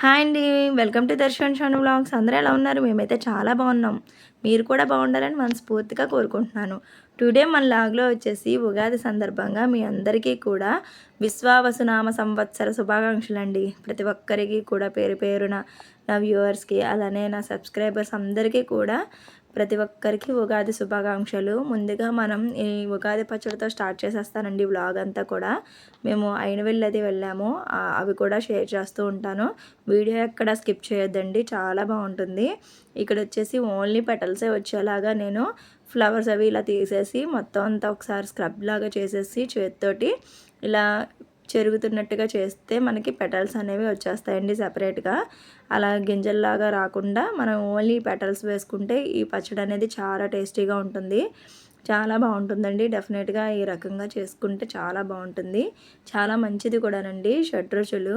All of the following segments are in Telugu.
హాయ్ అండి welcome to Darshan Shanu blogs. అందరూ ఎలా ఉన్నారు? మేమైతే చాలా బాగున్నాం. మీరు కూడా బాగుండాలని మనస్ఫూర్తిగా కోరుకుంటున్నాను. టుడే మన లాగ్లో వచ్చేసి ఉగాది సందర్భంగా మీ అందరికీ కూడా విశ్వావసునామ సంవత్సర శుభాకాంక్షలు అండి ప్రతి ఒక్కరికి కూడా పేరు పేరున నా వ్యూవర్స్కి అలానే నా సబ్స్క్రైబర్స్ అందరికీ కూడా ప్రతి ఒక్కరికి ఉగాది శుభాకాంక్షలు. ముందుగా మనం ఈ ఉగాది పచ్చడితో స్టార్ట్ చేసేస్తానండి వ్లాగ్ అంతా కూడా. మేము అయిన వెళ్ళది వెళ్ళాము అవి కూడా షేర్ చేస్తూ ఉంటాను. వీడియో ఎక్కడ స్కిప్ చేయొద్దండి. చాలా బాగుంటుంది. ఇక్కడ వచ్చేసి ఓన్లీ పెటల్సే వచ్చేలాగా నేను ఫ్లవర్స్ అవి ఇలా తీసేసి మొత్తం అంతా ఒకసారి స్క్రబ్ లాగా చేసేసి చేతితోటి ఇలా చెరుగుతున్నట్టుగా చేస్తే మనకి పెటల్స్ అనేవి వచ్చేస్తాయండి సపరేట్గా. అలా గింజల్లాగా రాకుండా మనం ఓన్లీ పెటల్స్ వేసుకుంటే ఈ పచ్చడి అనేది చాలా టేస్టీగా ఉంటుంది. చాలా బాగుంటుందండి. డెఫినెట్గా ఈ రకంగా చేసుకుంటే చాలా బాగుంటుంది. చాలా మంచిది కూడానండి షడ్రుచులు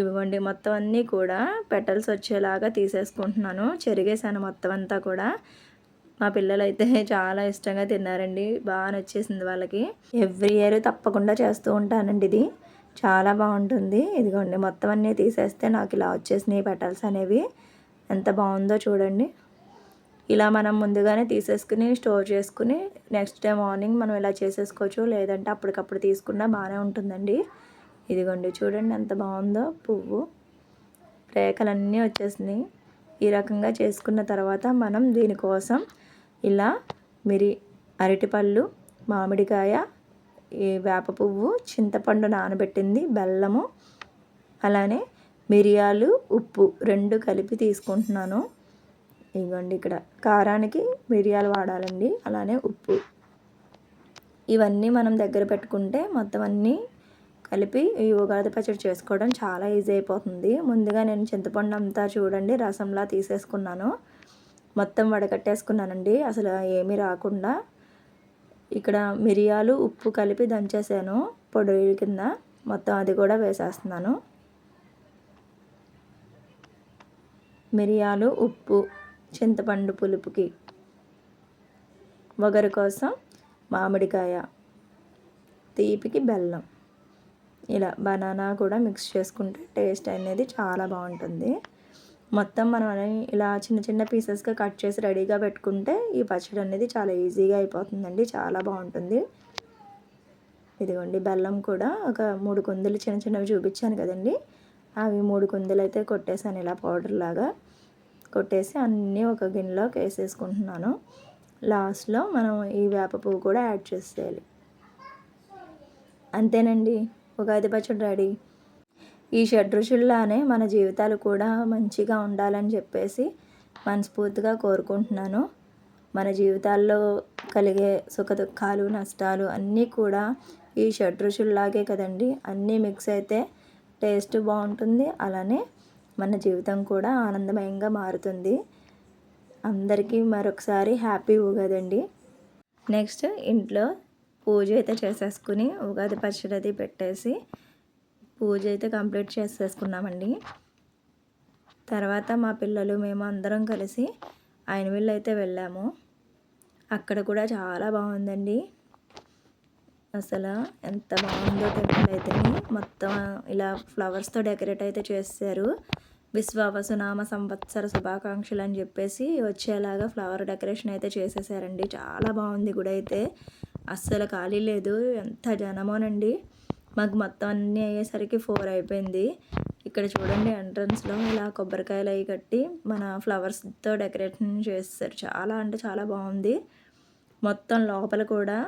ఇవ్వండి మొత్తం అన్నీ కూడా పెటల్స్ వచ్చేలాగా తీసేసుకుంటున్నాను. చెరిగేసాను మొత్తం అంతా కూడా. మా పిల్లలు అయితే చాలా ఇష్టంగా తిన్నారండి. బాగా నచ్చేసింది వాళ్ళకి. ఎవ్రీ ఇయర్ తప్పకుండా చేస్తూ ఉంటానండి ఇది. చాలా బాగుంటుంది. ఇదిగోండి మొత్తం అన్నీ తీసేస్తే నాకు ఇలా వచ్చేసినాయి పెటల్స్ అనేవి. ఎంత బాగుందో చూడండి. ఇలా మనం ముందుగానే తీసేసుకుని స్టోర్ చేసుకుని నెక్స్ట్ డే మార్నింగ్ మనం ఇలా చేసేసుకోవచ్చు. లేదంటే అప్పటికప్పుడు తీసుకున్నా బాగానే ఉంటుందండి. ఇదిగోండి చూడండి ఎంత బాగుందో. పువ్వు రేఖలన్నీ వచ్చేసినాయి. ఈ రకంగా చేసుకున్న తర్వాత మనం దీనికోసం ఇలా మిరి అరటిపళ్ళు మామిడికాయ ఈ వేప పువ్వు చింతపండు నానబెట్టింది బెల్లము అలానే మిరియాలు ఉప్పు రెండు కలిపి తీసుకుంటున్నాను. ఇవ్వండి ఇక్కడ. కారానికి మిరియాలు వాడాలండి. అలానే ఉప్పు. ఇవన్నీ మనం దగ్గర పెట్టుకుంటే మొత్తం అన్నీ కలిపి ఈ ఉగాది పచ్చడి చేసుకోవడం చాలా ఈజీ అయిపోతుంది. ముందుగా నేను చింతపండు అంతా చూడండి రసంలా తీసేసుకున్నాను. మొత్తం వడకట్టేసుకున్నానండి. అసలు ఏమీ రాకుండా ఇక్కడ మిరియాలు ఉప్పు కలిపి దంచేసాను పొడి కింద. మొత్తం అది కూడా వేసేస్తున్నాను. మిరియాలు ఉప్పు చింతపండు పులుపుకి ఒగరు కోసం మామిడికాయ తీపికి బెల్లం. ఇలా బనానా కూడా మిక్స్ చేసుకుంటే టేస్ట్ అనేది చాలా బాగుంటుంది. మొత్తం మనం ఇలా చిన్న చిన్న పీసెస్గా కట్ చేసి రెడీగా పెట్టుకుంటే ఈ పచ్చడి అనేది చాలా ఈజీగా అయిపోతుందండి. చాలా బాగుంటుంది. ఇదిగోండి బెల్లం కూడా ఒక మూడు కుందులు చిన్న చిన్నవి చూపించాను కదండి. అవి మూడు కుందులు అయితే కొట్టేసాను ఇలా పౌడర్ లాగా. కొట్టేసి అన్నీ ఒక గిన్నెలోకి వేసేసుకుంటున్నాను. లాస్ట్లో మనం ఈ వేప పువ్వు కూడా యాడ్ చేసేయాలి. అంతేనండి. ఉగాది పచ్చడి రెడీ. ఈ షడ్రుచుల్లానే మన జీవితాలు కూడా మంచిగా ఉండాలని చెప్పేసి మనస్ఫూర్తిగా కోరుకుంటున్నాను. మన జీవితాల్లో కలిగే సుఖ దుఃఖాలు నష్టాలు అన్నీ కూడా ఈ షడ్రుచుల్లాగే కదండి. అన్నీ మిక్స్ అయితే టేస్ట్ బాగుంటుంది. అలానే మన జీవితం కూడా ఆనందమయంగా మారుతుంది. అందరికీ మరొకసారి హ్యాపీ ఉగాదండి నెక్స్ట్ ఇంట్లో పూజ అయితే చేసేసుకుని ఉగాది పచ్చడి అది పెట్టేసి పూజ అయితే కంప్లీట్ చేసేసుకున్నామండి. తర్వాత మా పిల్లలు మేము అందరం కలిసి ఆయన వీళ్ళు అయితే వెళ్ళాము. అక్కడ కూడా చాలా బాగుందండి. అసలు ఎంత బాగుందో టెంపుల్ అయితే. మొత్తం ఇలా ఫ్లవర్స్తో డెకరేట్ అయితే చేశారు విశ్వావసునామ సంవత్సర శుభాకాంక్షలు అని చెప్పేసి వచ్చేలాగా ఫ్లవర్ డెకరేషన్ అయితే చేసేసారండి. చాలా బాగుంది గుడి అయితే. అస్సలు ఖాళీ లేదు. ఎంత జనమోనండి. మాకు మొత్తం అన్నీ అయ్యేసరికి ఫోర్ అయిపోయింది. ఇక్కడ చూడండి ఎంట్రన్స్లో ఇలా కొబ్బరికాయలు అవి కట్టి మన ఫ్లవర్స్తో డెకరేషన్ చేస్తారు చాలా అంటే చాలా బాగుంది. మొత్తం లోపల కూడా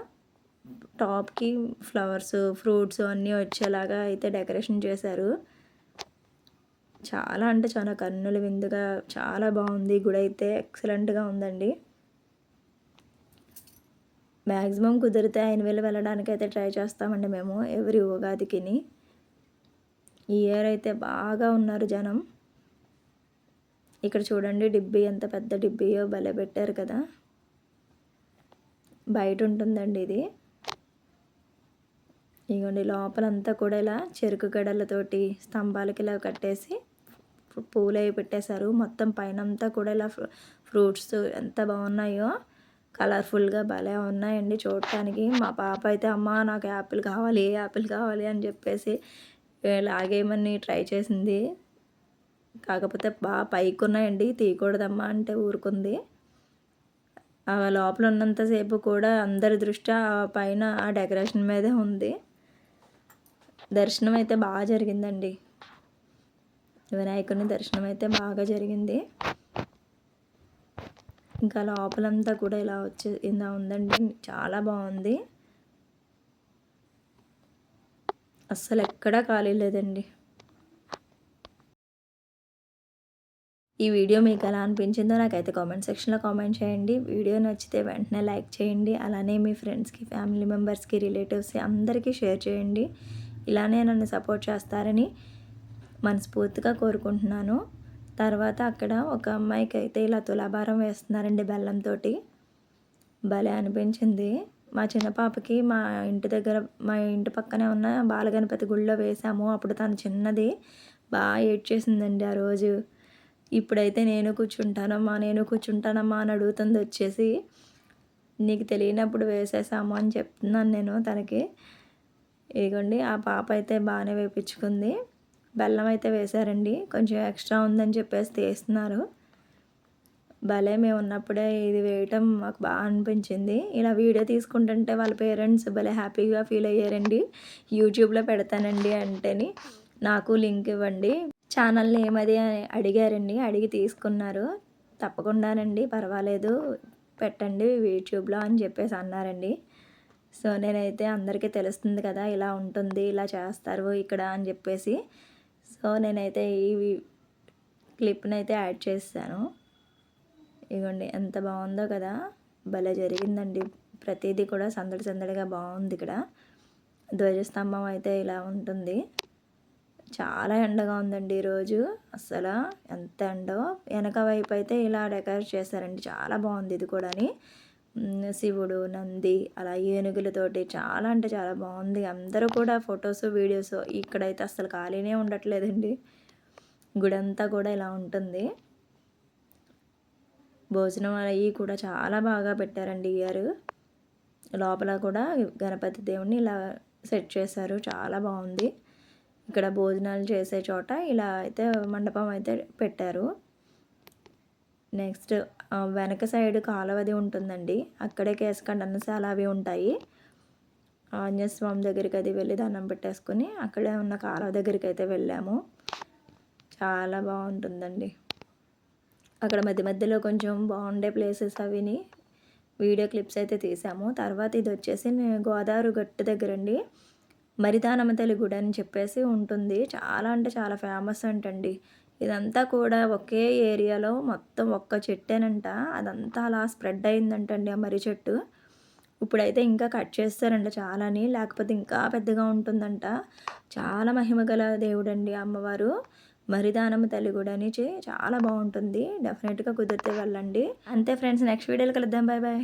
టాప్కి ఫ్లవర్స్ ఫ్రూట్స్ అన్నీ వచ్చేలాగా అయితే డెకరేషన్ చేశారు. చాలా అంటే చాలా కన్నుల విందుగా చాలా బాగుంది. గుడి అయితే ఎక్సలెంట్గా ఉందండి. మ్యాక్సిమం కుదిరితే ఆయన వెళ్ళి వెళ్ళడానికి అయితే ట్రై చేస్తామండి మేము ఎవరి ఉగాదికిని. ఈ ఇయర్ అయితే బాగా ఉన్నారు జనం. ఇక్కడ చూడండి డిబ్బీ ఎంత పెద్ద డిబ్బీయో భలే పెట్టారు కదా. బయట ఉంటుందండి ఇది. ఇగోండి లోపలంతా కూడా ఇలా చెరుకు గడలతోటి స్తంభాలకి ఇలా కట్టేసి పూలు అవి పెట్టేశారు. మొత్తం పైన అంతా కూడా ఇలా ఫ్రూట్స్ ఎంత బాగున్నాయో. కలర్ఫుల్గా భలే ఉన్నాయండి చూడటానికి. మా పాప అయితే అమ్మ నాకు యాపిల్ కావాలి ఏ యాపిల్ కావాలి? అని చెప్పేసి లాగేయమని ట్రై చేసింది. కాకపోతే బాగా పైకి ఉన్నాయండి తీయకూడదమ్మా అంటే ఊరుకుంది. ఆ లోపల ఉన్నంతసేపు కూడా అందరి దృష్టి ఆ పైన ఆ డెకరేషన్ మీదే ఉంది. దర్శనం అయితే బాగా జరిగిందండి. వినాయకుని దర్శనం అయితే బాగా జరిగింది. ఇంకా లోపలంతా కూడా ఇలా వచ్చే ఇలా ఉందండి. చాలా బాగుంది. అస్సలు ఎక్కడా ఖాళీ లేదండి. ఈ వీడియో మీకు ఎలా అనిపించిందో నాకైతే కామెంట్ సెక్షన్లో కామెంట్ చేయండి. వీడియో నచ్చితే వెంటనే లైక్ చేయండి. అలానే మీ ఫ్రెండ్స్కి ఫ్యామిలీ మెంబర్స్కి రిలేటివ్స్కి అందరికీ షేర్ చేయండి. ఇలానే నన్ను సపోర్ట్ చేస్తారని మనస్ఫూర్తిగా కోరుకుంటున్నాను. తర్వాత అక్కడ ఒక అమ్మాయికి అయితే ఇలా తులాభారం వేస్తున్నారండి బెల్లంతో భలే అనిపించింది. మా చిన్న పాపకి మా ఇంటి దగ్గర మా ఇంటి పక్కనే ఉన్న బాలగణపతి గుళ్ళో వేసాము అప్పుడు తను చిన్నది. బాగా ఏడ్చేసిందండి ఆ రోజు. ఇప్పుడైతే నేను కూర్చుంటానమ్మా నేను కూర్చుంటానమ్మా అని అడుగుతుంది వచ్చేసి నీకు తెలియనప్పుడు వేసేసాము అని చెప్తున్నాను నేను తనకి. ఇగోండి ఆ పాప అయితే బాగానే వేపించుకుంది. బెల్లం అయితే వేశారండి. కొంచెం ఎక్స్ట్రా ఉందని చెప్పేసి తీస్తున్నారు. భలే మేము ఉన్నప్పుడే ఇది వేయటం మాకు బాగా అనిపించింది. ఇలా వీడియో తీసుకుంటుంటే వాళ్ళ పేరెంట్స్ భలే హ్యాపీగా ఫీల్ అయ్యారండి. యూట్యూబ్లో పెడతానండి అంటేని. నాకు లింక్ ఇవ్వండి. ఛానల్ ఏమది అని అడిగారండి. అడిగి తీసుకున్నారు. తప్పకుండానండి పర్వాలేదు. పెట్టండి యూట్యూబ్లో అని చెప్పేసి అన్నారండి. సో నేనైతే అందరికీ తెలుస్తుంది కదా ఇలా ఉంటుంది ఇలా చేస్తారు ఇక్కడ అని చెప్పేసి. సో నేనైతే ఈ క్లిప్ని అయితే యాడ్ చేస్తాను. ఇగోండి ఎంత బాగుందో కదా. భలే జరిగిందండి. ప్రతిదీ కూడా సందడి సందడిగా బాగుంది ఇక్కడ. ధ్వజస్తంభం అయితే ఇలా ఉంటుంది. చాలా ఎండగా ఉందండి ఈరోజు. అసలు ఎంత ఎండో. వెనక వైపు అయితే ఇలా డెకరేట్ చేశారండి చాలా బాగుంది ఇది కూడాని. శివుడు నంది అలా ఏనుగులతోటి చాలా అంటే చాలా బాగుంది. అందరూ కూడా ఫొటోస్ వీడియోస్ ఇక్కడైతే అసలు ఖాళీనే ఉండట్లేదండి. గుడి అంతా కూడా ఇలా ఉంటుంది. భోజనం అవి కూడా చాలా బాగా పెట్టారండి ఇయర్. లోపల కూడా గణపతి దేవుణ్ణి ఇలా సెట్ చేశారు. చాలా బాగుంది. ఇక్కడ భోజనాలు చేసే చోట ఇలా అయితే మండపం అయితే పెట్టారు. నెక్స్ట్ వెనక సైడ్ కాలువది ఉంటుందండి. అక్కడే కేసకండన్నసాల అవి ఉంటాయి. ఆంజనేయస్వామి దగ్గరికి అది వెళ్ళి దండం పెట్టేసుకుని అక్కడే ఉన్న కాలువ దగ్గరికి అయితే వెళ్ళాము. చాలా బాగుంటుందండి. అక్కడ మధ్య మధ్యలో కొంచెం బాగుండే ప్లేసెస్ అవిని వీడియో క్లిప్స్ అయితే తీసాము. తర్వాత ఇది వచ్చేసి గోదావరి గట్టు దగ్గరండి. మరిదానమ్మ తల్లి గుడి అని చెప్పేసి ఉంటుంది. చాలా అంటే చాలా ఫేమస్ అంటండి. ఇదంతా కూడా ఒకే ఏరియాలో మొత్తం ఒక్క చెట్టేనంట. అదంతా అలా స్ప్రెడ్ అయిందంటండి ఆ మర్రి చెట్టు. ఇప్పుడైతే ఇంకా కట్ చేస్తారంట చాలాని లేకపోతే ఇంకా పెద్దగా ఉంటుందంట. చాలా మహిమగల దేవుడండి అమ్మవారు. మరిదానమ్మ తల్లి కూడా అని చాలా బాగుంటుంది. డెఫినెట్గా కుదిరితే వెళ్ళండి. అంతే ఫ్రెండ్స్ నెక్స్ట్ వీడియోలో కలుద్దాం. Bye bye.